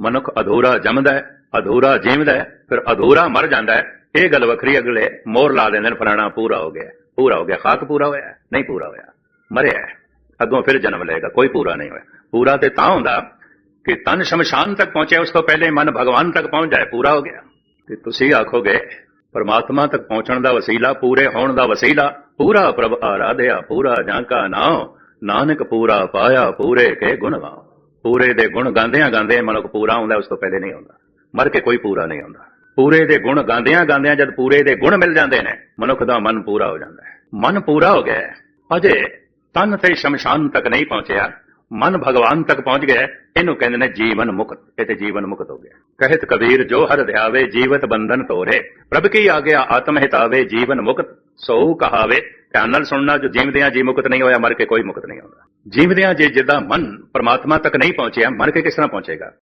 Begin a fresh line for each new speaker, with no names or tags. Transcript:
ਮਨੁੱਖ ਅਧੂਰਾ ਜੰਮਦਾ ਹੈ, ਅਧੂਰਾ ਜੀਵਦਾ ਹੈ, ਫਿਰ ਅਧੂਰਾ ਮਰ ਜਾਂਦਾ ਹੈ। ਇਹ ਗੱਲ ਵੱਖਰੀ ਅਗਲੇ ਮੋਹਰ ਲਾ ਦਿੰਦੇ ਨੇ, ਫਲਾਣਾ ਪੂਰਾ ਹੋ ਗਿਆ, ਪੂਰਾ ਹੋ ਗਿਆ, ਖਾਕ ਪੂਰਾ ਹੋਇਆ ਨਹੀਂ ਪੂਰਾ ਹੋਇਆ, ਮਰਿਆ ਅੱਗੋਂ ਫਿਰ ਜਨਮ ਲਏਗਾ, ਕੋਈ ਪੂਰਾ ਨਹੀਂ ਹੋਇਆ। ਪੂਰਾ ਤੇ ਤਾਂ ਹੁੰਦਾ ਕਿ ਤਨ ਸ਼ਮਸ਼ਾਨ ਤੱਕ ਪਹੁੰਚਿਆ, ਉਸ ਤੋਂ ਪਹਿਲੇ ਮਨ ਭਗਵਾਨ ਤੱਕ ਪਹੁੰਚ ਜਾਏ, ਪੂਰਾ ਹੋ ਗਿਆ। ਤੇ ਤੁਸੀਂ ਆਖੋਗੇ, ਪਰਮਾਤਮਾ ਤੱਕ ਪਹੁੰਚਣ ਦਾ ਵਸੀਲਾ, ਪੂਰੇ ਹੋਣ ਦਾ ਵਸੀਲਾ, ਪੂਰਾ ਪ੍ਰਭ ਆਰਾਧਿਆ, ਪੂਰਾ ਜਾਂ ਕਾ ਨਾਮ ਨਾਨਕ ਪੂਰਾ ਪਾਇਆ, ਪੂਰੇ ਕੇ ਗੁਣ ਗਾਓ। ਪੂਰੇ ਦੇ ਗੁਣ ਗਾਉਂਦਿਆਂ ਗਾਉਂਦੇ ਮਨੁੱਖ ਪੂਰਾ ਹੁੰਦਾ, ਉਸ ਤੋਂ ਪਹਿਲੇ ਨਹੀਂ ਹੁੰਦਾ। ਮਰ ਕੇ ਕੋਈ ਪੂਰਾ ਨਹੀਂ ਹੁੰਦਾ। ਪੂਰੇ ਦੇ ਗੁਣ ਗਾਉਂਦਿਆਂ ਗਾਉਂਦਿਆਂ ਜਦ ਪੂਰੇ ਦੇ ਗੁਣ ਮਿਲ ਜਾਂਦੇ ਨੇ, ਮਨੁੱਖ ਦਾ ਮਨ ਪੂਰਾ ਹੋ ਜਾਂਦਾ ਹੈ। ਮਨ ਪੂਰਾ ਹੋ ਗਿਆ ਅਜੇ ਤਨ ਤੇ ਸ਼ਮਸ਼ਾਨ ਤੱਕ ਨਹੀਂ ਪਹੁੰਚਿਆ। ਮਨ ਭਗਵਾਨ ਤੱਕ ਪਹੁੰਚ ਗਿਆ ਇਹਨੂੰ ਕਹਿੰਦੇ ਨੇ ਜੀਵਨ ਮੁਕਤ। ਇਹ ਤੇ ਜੀਵਨ ਮੁਕਤ ਹੋ ਗਿਆ। ਕਹਿਤ ਕਬੀਰ ਜੋ ਹਰ ਧਿਆਵੇ, ਜੀਵਤ ਬੰਧਨ ਤੋਰੇ ਪ੍ਰਭ ਕੀ ਆਗਿਆ, ਆਤਮ ਹਿਤਾਵੇ, ਜੀਵਨ ਮੁਕਤ। ਸੋ ਕਹਾਵੇ, ਧਿਆਨ ਨਾਲ ਸੁਣਨਾ, ਜੋ ਜੀਵਦਿਆਂ ਜੀ ਮੁਕਤ ਨਹੀਂ ਹੋਇਆ, ਮਰ ਕੇ ਕੋਈ ਮੁਕਤ ਨਹੀਂ ਹੁੰਦਾ। ਜੀਵਦਿਆਂ ਜੇ ਜਿੱਦਾਂ ਮਨ ਪਰਮਾਤਮਾ ਤੱਕ ਨਹੀਂ ਪਹੁੰਚਿਆ ਮਰ ਕੇ ਕਿਸ ਤਰ੍ਹਾਂ ਪਹੁੰਚੇਗਾ?